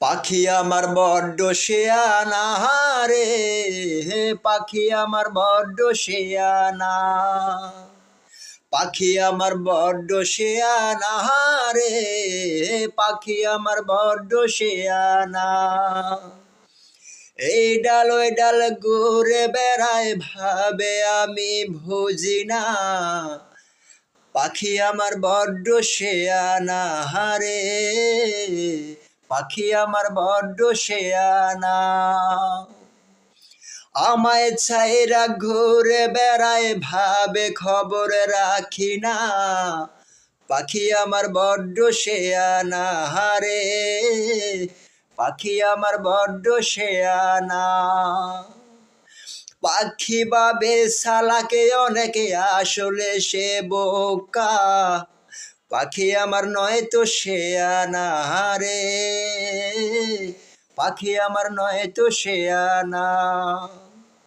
পাখি আমার বড্ড শেয়ানা রে পাখি আমার বড্ড শেয়ানা। পাখি আমার বড্ড শেয়ানা রে পাখি আমার বড্ড শেয়ানা। এই ডাল, ওই ডাল ঘুরে বেড়ায়, ভাবে আমি বুঝি না। পাখি আমার বড্ড শেয়ানা, হারে পাখি আমার বড্ড শেয়ানা। আমায় ছাইরা ঘুরে বেড়ায়, ভাবে খবর রাখি না। পাখি আমার বড্ড শেয়ানা, হারে। পাখি আমার বড্ড শেয়ানা। পাখি বাবে সালাকে অনেকে আসলে সে বোকা। পাখি আমার নয় তো সে রে পাখি আমার নয় তো শেয়ানা